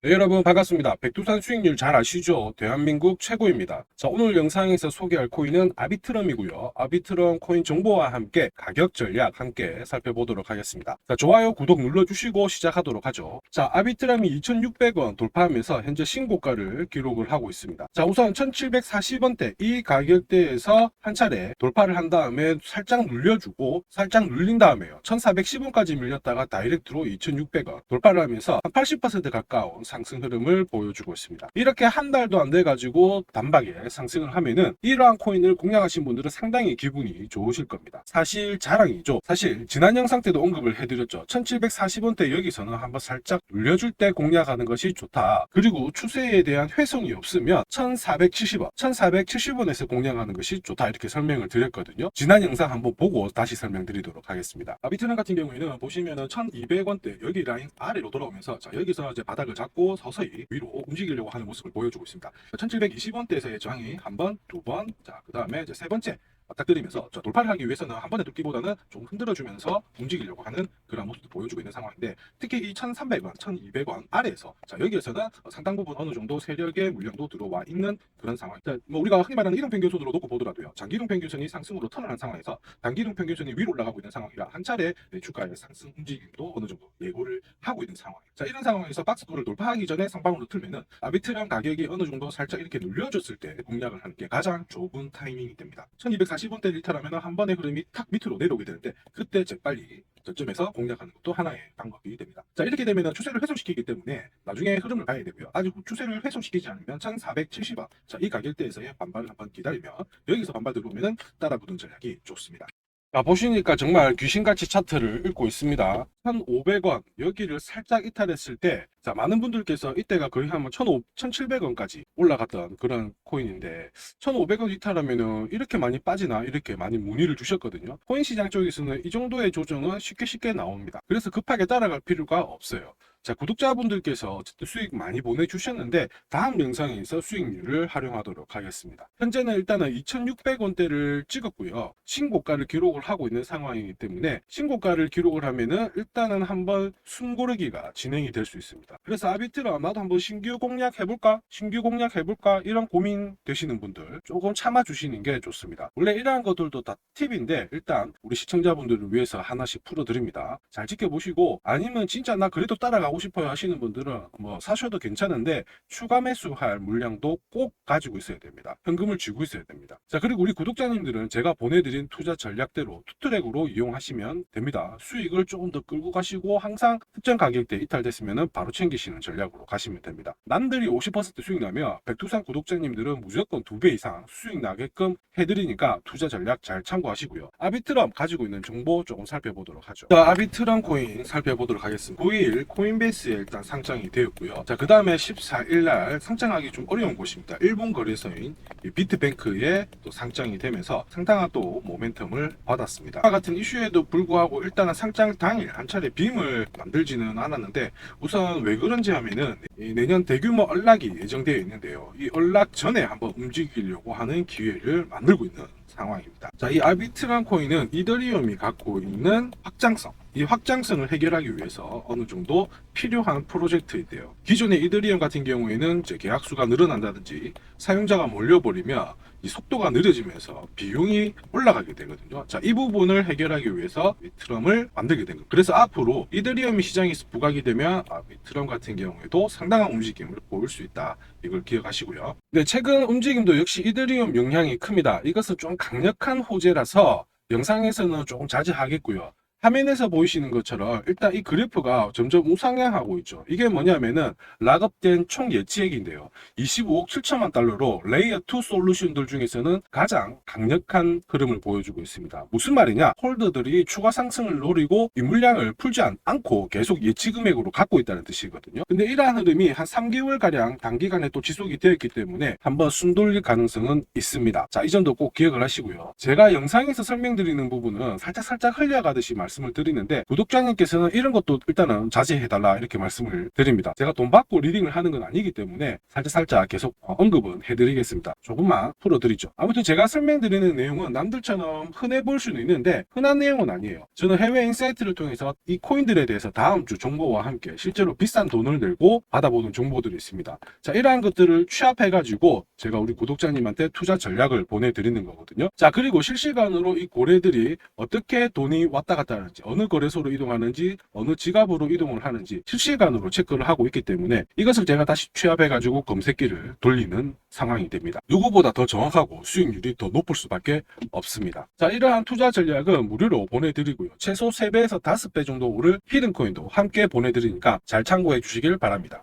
네, 여러분 반갑습니다. 백두산 수익률 잘 아시죠? 대한민국 최고입니다. 자, 오늘 영상에서 소개할 코인은 아비트럼이고요. 아비트럼 코인 정보와 함께 가격 전략 함께 살펴보도록 하겠습니다. 자, 좋아요, 구독 눌러주시고 시작하도록 하죠. 자, 아비트럼이 2,600원 돌파하면서 현재 신고가를 기록을 하고 있습니다. 자, 우선 1,740원대 이 가격대에서 한 차례 돌파를 한 다음에 살짝 눌려주고 살짝 눌린 다음에요. 1,410원까지 밀렸다가 다이렉트로 2,600원 돌파를 하면서 한 80% 가까운 상승 흐름을 보여주고 있습니다. 이렇게 한 달도 안 돼 가지고 단박에 상승을 하면은 이러한 코인을 공략하신 분들은 상당히 기분이 좋으실 겁니다. 사실 자랑이죠. 사실 지난 영상 때도 언급을 해드렸죠. 1740원대 여기서는 한번 살짝 눌려줄 때 공략하는 것이 좋다. 그리고 추세에 대한 회송이 없으면 1470원, 1470원에서 공략하는 것이 좋다. 이렇게 설명을 드렸거든요. 지난 영상 한번 보고 다시 설명드리도록 하겠습니다. 아비트는 같은 경우에는 보시면은 1200원대 여기 라인 아래로 돌아오면서 자 여기서 이제 바닥을 잡고 서서히 위로 움직이려고 하는 모습을 보여주고 있습니다. 1720원대에서의 저항이 한 번, 두 번, 자 그 다음에 이제 세 번째 맞닥뜨리면서 저 돌파를 하기 위해서는 한 번에 뚫기보다는 좀 흔들어주면서 움직이려고 하는 그런 모습도 보여주고 있는 상황인데 특히 이 1300원, 1200원 아래에서 자 여기에서는 상당 부분 어느 정도 세력의 물량도 들어와 있는 그런 상황. 자, 뭐 우리가 흔히 말하는 이동 평균선으로 놓고 보더라도요. 장기동 평균선이 상승으로 턴을 한 상황에서 단기동 평균선이 위로 올라가고 있는 상황이라 한 차례 네, 주가의 상승 움직임도 어느 정도 예고를 하고 있는 상황이에요. 자 이런 상황에서 박스권을 돌파하기 전에 상방으로 틀면은 아비트랑 가격이 어느 정도 살짝 이렇게 눌려줬을 때 공략을 하는 게 가장 좋은 타이밍이 됩니다. 1240원대 리타라면 한 번의 흐름이 탁 밑으로 내려오게 되는데 그때 재빨리 저점에서 공략하는 것도 하나의 방법이 됩니다. 자 이렇게 되면 추세를 훼손시키기 때문에 나중에 흐름을 봐야 되고요. 아직 추세를 훼손시키지 않으면 1470원 자이 가격대에서의 반발을 한번 기다리면 여기서 반발 들어오면 따라붙는 전략이 좋습니다. 자, 보시니까 정말 귀신같이 차트를 읽고 있습니다. 1,500원 여기를 살짝 이탈했을 때, 자, 많은 분들께서 이때가 거의 한 1,700원까지 올라갔던 그런 코인인데, 1,500원 이탈하면은 이렇게 많이 빠지나 이렇게 많이 문의를 주셨거든요. 코인 시장 쪽에서는 이 정도의 조정은 쉽게 쉽게 나옵니다. 그래서 급하게 따라갈 필요가 없어요. 자, 구독자분들께서 어쨌든 수익 많이 보내주셨는데, 다음 영상에서 수익률을 활용하도록 하겠습니다. 현재는 일단은 2,600원대를 찍었고요. 신고가를 기록을 하고 있는 상황이기 때문에, 신고가를 기록을 하면은 일단은 한번 숨고르기가 진행이 될 수 있습니다. 그래서 아비트라 나도 한번 신규 공략 해볼까? 신규 공략 해볼까? 이런 고민 되시는 분들 조금 참아주시는 게 좋습니다. 원래 이러한 것들도 다 팁인데, 일단 우리 시청자분들을 위해서 하나씩 풀어드립니다. 잘 지켜보시고, 아니면 진짜 나 그래도 따라가 고 싶어요 하시는 분들은 뭐 사셔도 괜찮은데 추가 매수할 물량도 꼭 가지고 있어야 됩니다. 현금을 쥐고 있어야 됩니다. 자 그리고 우리 구독자님들은 제가 보내드린 투자 전략대로 투트랙으로 이용하시면 됩니다. 수익을 조금 더 끌고 가시고 항상 특정 가격대 이탈됐으면 바로 챙기시는 전략으로 가시면 됩니다. 남들이 50% 수익 나면 백두산 구독자님들은 무조건 두배 이상 수익 나게끔 해드리니까 투자 전략 잘 참고하시고요. 아비트럼 가지고 있는 정보 조금 살펴보도록 하죠. 자 아비트럼 코인 살펴보도록 하겠습니다. 9일 코인 베이스에 일단 상장이 되었고요. 자, 그 다음에 14일 날 상장하기 좀 어려운 곳입니다. 일본 거래소인 이 비트뱅크에 또 상장이 되면서 상당한 또 모멘텀을 받았습니다. 같은 이슈에도 불구하고 일단은 상장 당일 한 차례 빔을 만들지는 않았는데 우선 왜 그런지 하면은 이 내년 대규모 언락이 예정되어 있는데요. 이 언락 전에 한번 움직이려고 하는 기회를 만들고 있는 상황입니다. 자, 이 아비트란 코인은 이더리움이 갖고 있는 확장성, 이 확장성을 해결하기 위해서 어느 정도 필요한 프로젝트인데요. 기존의 이더리움 같은 경우에는 이제 계약 수가 늘어난다든지 사용자가 몰려버리면 이 속도가 느려지면서 비용이 올라가게 되거든요. 자, 이 부분을 해결하기 위해서 이 트럼을 만들게 된 거예요. 그래서 앞으로 이더리움 시장에서 부각이 되면 아, 이 트럼 같은 경우에도 상당한 움직임을 보일 수 있다. 이걸 기억하시고요. 네, 최근 움직임도 역시 이더리움 영향이 큽니다. 이것은 좀 강력한 호재라서 영상에서는 조금 자제하겠고요. 화면에서 보이시는 것처럼 일단 이 그래프가 점점 우상향하고 있죠. 이게 뭐냐면은 락업된 총 예치액인데요. 25억 7천만 달러로 레이어 2 솔루션들 중에서는 가장 강력한 흐름을 보여주고 있습니다. 무슨 말이냐? 홀더들이 추가 상승을 노리고 이 물량을 풀지 않, 않고 계속 예치 금액으로 갖고 있다는 뜻이거든요. 근데 이러한 흐름이 한 3개월 가량 단기간에 또 지속이 되었기 때문에 한번 숨 돌릴 가능성은 있습니다. 자, 이 점도 꼭 기억을 하시고요. 제가 영상에서 설명드리는 부분은 살짝 살짝 흘려가듯이 말 말씀을 드리는데 구독자님께서는 이런 것도 일단은 자제해달라 이렇게 말씀을 드립니다. 제가 돈 받고 리딩을 하는 건 아니기 때문에 살짝살짝 계속 어, 언급은 해드리겠습니다. 조금만 풀어드리죠. 아무튼 제가 설명드리는 내용은 남들처럼 흔해 볼 수는 있는데 흔한 내용은 아니에요. 저는 해외 인사이트를 통해서 이 코인들에 대해서 다음 주 정보와 함께 실제로 비싼 돈을 내고 받아보는 정보들이 있습니다. 자, 이러한 것들을 취합해가지고 제가 우리 구독자님한테 투자 전략을 보내드리는 거거든요. 자, 그리고 실시간으로 이 고래들이 어떻게 돈이 왔다 갔다 하는지, 어느 거래소로 이동하는지, 어느 지갑으로 이동을 하는지 실시간으로 체크를 하고 있기 때문에 이것을 제가 다시 취합해 가지고 검색기를 돌리는 상황이 됩니다. 누구보다 더 정확하고 수익률이 더 높을 수밖에 없습니다. 자, 이러한 투자 전략은 무료로 보내드리고요. 최소 3배에서 5배 정도 오를 히든코인도 함께 보내드리니까 잘 참고해 주시길 바랍니다.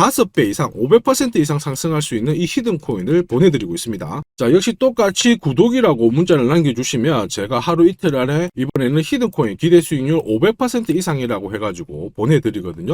5배 이상, 500% 이상 상승할 수 있는 이 히든 코인을 보내드리고 있습니다. 자, 역시 똑같이 구독이라고 문자를 남겨주시면 제가 하루 이틀 안에 이번에는 히든 코인 기대 수익률 500% 이상이라고 해가지고 보내드리거든요.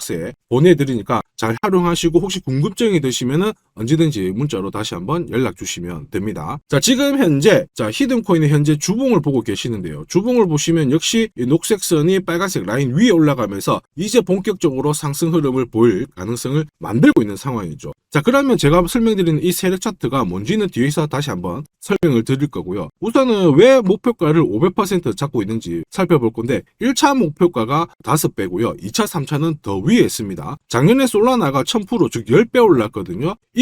서에 보내드리니까 잘 활용하시고 혹시 궁금증이 드시면은 언제든지 문자로 다시 한번 연락 주시면 됩니다. 자, 지금 현재 자, 히든 코인의 현재 주봉을 보고 계시는데요. 주봉을 보시면 역시 이 녹색 선이 빨간색 라인 위에 올라가면서 이제 본격적으로 상승 흐름을 보일 가능성을 만들고 있는 상황이죠. 자, 그러면 제가 설명드리는 이 세력 차트가 뭔지는 뒤에서 다시 한번 설명을 드릴 거고요. 우선은 왜 목표가를 500% 잡고 있는지 살펴볼 건데 1차 목표가가 5배고요. 2차, 3차는 더 위에 있습니다. 작년에 솔라나가 1000%, 즉 10배 올랐거든요. 이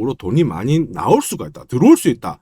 으로 돈이 많이 나올 수가 있다. 들어올 수 있다.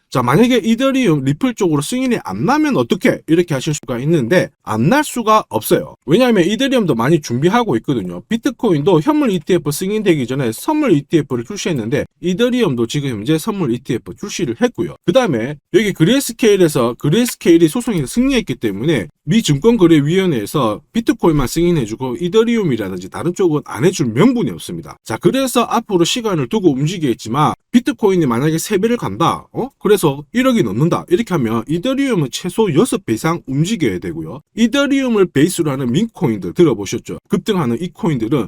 자, 만약에 이더리움 리플 쪽으로 승인이 안 나면 어떻게? 이렇게 하실 수가 있는데 안 날 수가 없어요. 왜냐하면 이더리움도 많이 준비하고 있거든요. 비트코인도 현물 ETF 승인되기 전에 선물 ETF를 출시했는데 이더리움도 지금 현재 선물 ETF 출시를 했고요. 그 다음에 여기 그레이스케일에서 그레이스케일이 소송에서 승리했기 때문에 미 증권거래위원회에서 비트코인만 승인해주고 이더리움이라든지 다른 쪽은 안 해줄 명분이 없습니다. 자, 그래서 앞으로 시간을 두고 움직이겠지만 비트코인이 만약에 3배를 간다. 어? 그래서 1억이 넘는다. 이렇게 하면 이더리움은 최소 6배 이상 움직여야 되고요. 이더리움을 베이스로 하는 민코인들 들어보셨죠? 급등하는 이 코인들은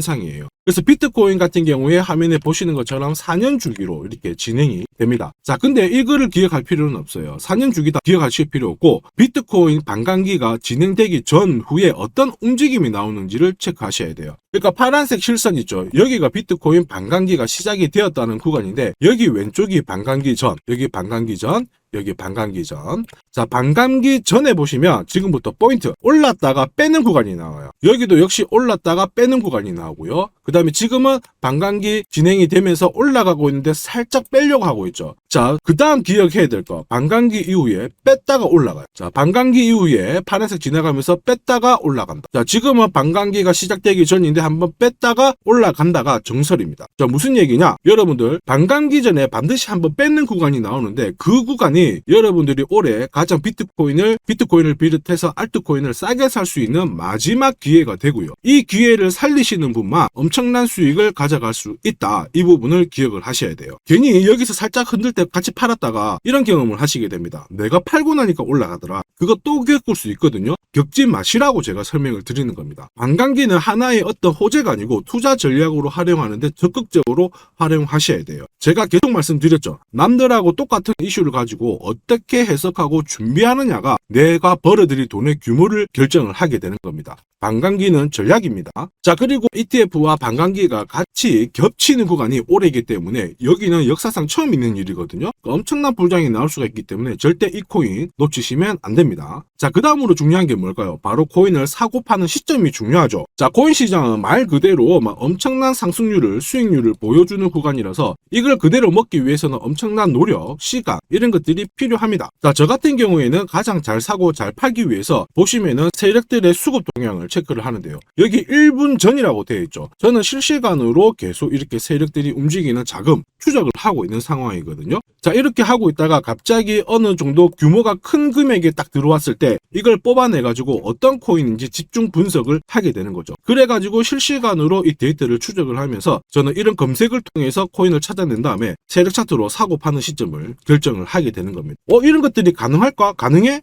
상이에요. 그래서 비트코인 같은 경우에 화면에 보시는 것처럼 4년 주기로 이렇게 진행이 됩니다. 자, 근데 이거를 기억할 필요는 없어요. 4년 주기 다 기억하실 필요 없고 비트코인 반감기가 진행되기 전 후에 어떤 움직임이 나오는지를 체크하셔야 돼요. 그러니까 파란색 실선 있죠. 여기가 비트코인 반감기가 시작이 되었다는 구간인데 여기 왼쪽이 반감기 전, 여기 반감기 전, 여기 반감기 전. 자, 반감기 전에 보시면 지금부터 포인트 올랐다가 빼는 구간이 나와요. 여기도 역시 올랐다가 빼는 구간이 나오고요. 그에 지금은 반감기 진행이 되면서 올라가고 있는데 살짝 빼려고 하고 있죠. 자, 그 다음 기억해야 될 거. 반감기 이후에 뺐다가 올라가요. 자, 반감기 이후에 파란색 지나가면서 뺐다가 올라간다. 자, 지금은 반감기가 시작되기 전인데 한번 뺐다가 올라간다가 정설입니다. 자, 무슨 얘기냐? 여러분들, 반감기 전에 반드시 한번 뺏는 구간이 나오는데 그 구간이 여러분들이 올해 가장 비트코인을, 비트코인을 비롯해서 알트코인을 싸게 살 수 있는 마지막 기회가 되고요. 이 기회를 살리시는 분만 엄청 난 수익을 가져갈 수 있다. 이 부분을 기억을 하셔야 돼요. 괜히 여기서 살짝 흔들 때 같이 팔았다가 이런 경험을 하시게 됩니다. 내가 팔고 나니까 올라가더라. 그거 또 겪을 수 있거든요. 겪지 마시라고 제가 설명을 드리는 겁니다. 반감기는 하나의 어떤 호재가 아니고 투자 전략으로 활용하는데 적극적으로 활용하셔야 돼요. 제가 계속 말씀드렸죠. 남들하고 똑같은 이슈를 가지고 어떻게 해석하고 준비하느냐가 내가 벌어들일 돈의 규모를 결정을 하게 되는 겁니다. 반감기는 전략입니다. 자, 그리고 ETF와 반감 기가 같이 겹치는 구간이 오래이기 때문에 여기는 역사상 처음 있는 일이거든요. 엄청난 불장이 나올 수가 있기 때문에 절대 이 코인 놓치시면 안 됩니다. 자, 그 다음으로 중요한 게 뭘까요? 바로 코인을 사고 파는 시점이 중요하죠. 자, 코인 시장은 말 그대로 막 엄청난 상승률을, 수익률을 보여주는 구간이라서 이걸 그대로 먹기 위해서는 엄청난 노력, 시간, 이런 것들이 필요합니다. 자, 저 같은 경우에는 가장 잘 사고 잘 팔기 위해서 보시면은 세력들의 수급 동향을 체크를 하는데요. 여기 1분 전이라고 되어 있죠. 저는 실시간으로 계속 이렇게 세력들이 움직이는 자금 추적을 하고 있는 상황이거든요. 자, 이렇게 하고 있다가 갑자기 어느 정도 규모가 큰 금액이 딱 들어왔을 때 이걸 뽑아내가지고 어떤 코인인지 집중 분석을 하게 되는 거죠. 그래가지고 실시간으로 이 데이터를 추적을 하면서 저는 이런 검색을 통해서 코인을 찾아낸 다음에 세력 차트로 사고 파는 시점을 결정을 하게 되는 겁니다. 어, 이런 것들이 가능할까? 가능해?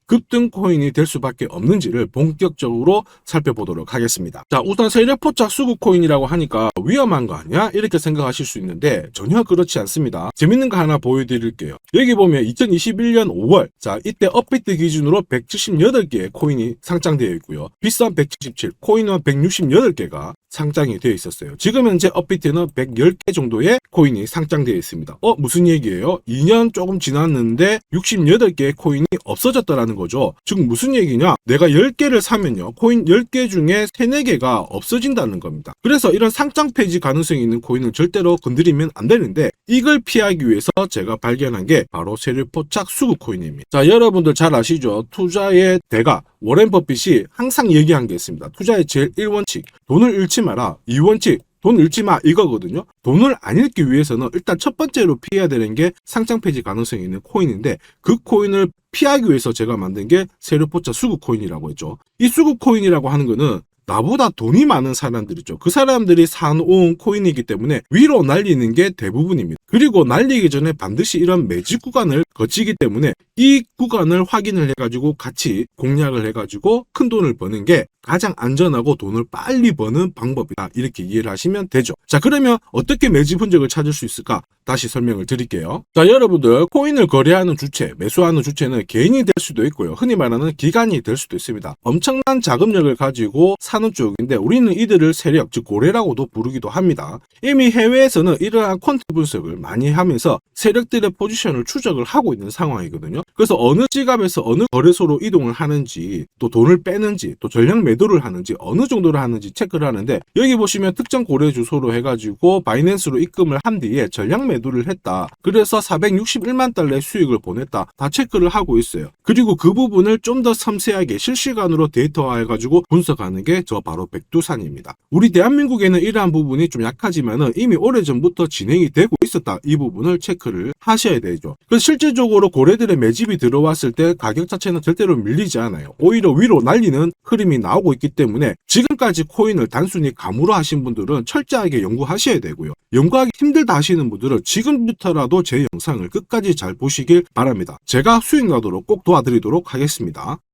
급등 코인이 될 수밖에 없는지를 본격적으로 살펴보도록 하겠습니다. 자, 우선 세력 포착 수급 코인이라고 하니까 위험한 거 아니야? 이렇게 생각하실 수 있는데 전혀 그렇지 않습니다. 재밌는 거 하나 보여드릴게요. 여기 보면 2021년 5월, 자, 이때 업비트 기준으로 178개의 코인이 상장되어 있고요. 비싼 177, 코인은 168개가 상장이 되어 있었어요. 지금 현재 업비트는 110개 정도의 코인이 상장되어 있습니다. 어, 무슨 얘기예요? 2년 조금 지났는데 68개의 코인이 없어졌다라는 거죠. 즉 무슨 얘기냐? 내가 10개를 사면요. 코인 10개 중에 3, 4개가 없어진다는 겁니다. 그래서 이런 상장 폐지 가능성이 있는 코인은 절대로 건드리면 안 되는데 이걸 피하기 위해서 제가 발견한 게 바로 세력 포착 수급 코인입니다. 자, 여러분들 잘 아시죠? 투자의 대가 워렌 버핏이 항상 얘기한 게 있습니다. 투자의 제일 1원칙. 돈을 잃지 마라. 2원칙. 돈 잃지 마 이거거든요. 돈을 안 잃기 위해서는 일단 첫 번째로 피해야 되는 게 상장 폐지 가능성이 있는 코인인데 그 코인을 피하기 위해서 제가 만든 게 세르포차 수급 코인이라고 했죠. 이 수급 코인이라고 하는 거는 나보다 돈이 많은 사람들이죠. 그 사람들이 사놓은 코인이기 때문에 위로 날리는 게 대부분입니다. 그리고 날리기 전에 반드시 이런 매직 구간을 거치기 때문에 이 구간을 확인을 해가지고 같이 공략을 해가지고 큰 돈을 버는 게 가장 안전하고 돈을 빨리 버는 방법이다. 이렇게 이해를 하시면 되죠. 자, 그러면 어떻게 매집 흔적을 찾을 수 있을까? 다시 설명을 드릴게요. 자, 여러분들 코인을 거래하는 주체, 매수하는 주체는 개인이 될 수도 있고요. 흔히 말하는 기관이 될 수도 있습니다. 엄청난 자금력을 가지고 사는 쪽인데 우리는 이들을 세력, 즉 고래라고도 부르기도 합니다. 이미 해외에서는 이러한 퀀트 분석을 많이 하면서 세력들의 포지션을 추적을 하고 있는 상황이거든요. 그래서 어느 지갑에서 어느 거래소로 이동을 하는지, 또 돈을 빼는지, 또 전량 매도를 하는지, 어느 정도를 하는지 체크를 하는데 여기 보시면 특정 거래 주소로 해가지고 바이낸스로 입금을 한 뒤에 전량 매도를 했다. 그래서 461만 달러의 수익을 보냈다. 다 체크를 하고 있어요. 그리고 그 부분을 좀 더 섬세하게 실시간으로 데이터화해가지고 분석하는 게 저 바로 백두산입니다. 우리 대한민국에는 이러한 부분이 좀 약하지만은 이미 오래전부터 진행이 되고 있었다. 이 부분을 체크를 하셔야 되죠. 실질적으로 고래들의 매집이 들어왔을 때 가격 자체는 절대로 밀리지 않아요. 오히려 위로 날리는 흐름이 나오고 있기 때문에 지금까지 코인을 단순히 감으로 하신 분들은 철저하게 연구하셔야 되고요. 연구하기 힘들다 하시는 분들은 지금부터라도 제 영상을 끝까지 잘 보시길 바랍니다. 제가 수익 나도록 꼭 도와드리도록 하겠습니다.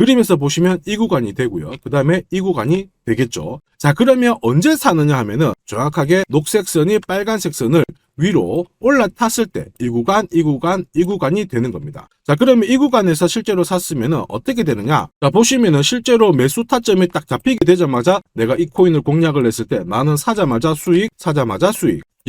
그림에서 보시면 이 구간이 되고요. 그 다음에 이 구간이 되겠죠. 자, 그러면 언제 사느냐 하면은 정확하게 녹색 선이 빨간색 선을 위로 올라탔을 때 이 구간, 이 구간, 이 구간이 되는 겁니다. 자, 그러면 이 구간에서 실제로 샀으면은 어떻게 되느냐? 자, 보시면은 실제로 매수 타점이 딱 잡히게 되자마자 내가 이 코인을 공략을 했을 때 나는 사자마자 수익, 사자마자 수익.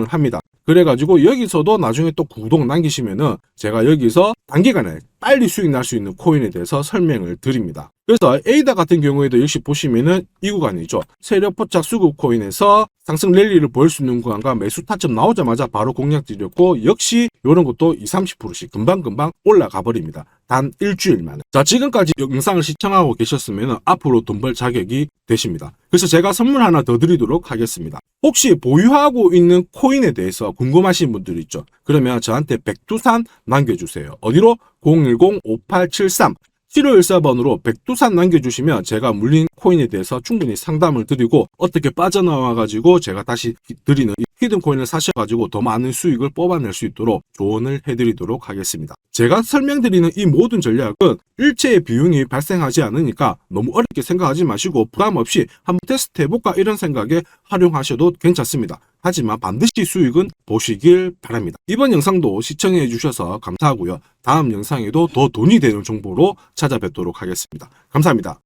을 합니다. 그래가지고 여기서도 나중에 또 구독 남기시면은 제가 여기서 단기간에 빨리 수익 날 수 있는 코인에 대해서 설명을 드립니다. 그래서 에이다 같은 경우에도 역시 보시면은 이 구간이죠. 세력 포착 수급 코인에서 상승 랠리를 보일 수 있는 구간과 매수 타점 나오자마자 바로 공략 드렸고 역시 이런 것도 20, 30%씩 금방금방 올라가 버립니다. 단 일주일 만에. 자, 지금까지 영상을 시청하고 계셨으면 앞으로 돈 벌 자격이 되십니다. 그래서 제가 선물 하나 더 드리도록 하겠습니다. 혹시 보유하고 있는 코인에 대해서 궁금하신 분들 있죠? 그러면 저한테 백두산 남겨주세요. 어디로? 010-5873 7514번으로 백두산 남겨주시면 제가 물린 코인에 대해서 충분히 상담을 드리고 어떻게 빠져나와가지고 제가 다시 드리는 이 히든 코인을 사셔가지고 더 많은 수익을 뽑아낼 수 있도록 조언을 해드리도록 하겠습니다. 제가 설명드리는 이 모든 전략은 일체의 비용이 발생하지 않으니까 너무 어렵게 생각하지 마시고 부담 없이 한번 테스트 해볼까 이런 생각에 활용하셔도 괜찮습니다. 하지만 반드시 수익은 보시길 바랍니다. 이번 영상도 시청해 주셔서 감사하고요. 다음 영상에도 더 돈이 되는 정보로 찾아뵙도록 하겠습니다. 감사합니다.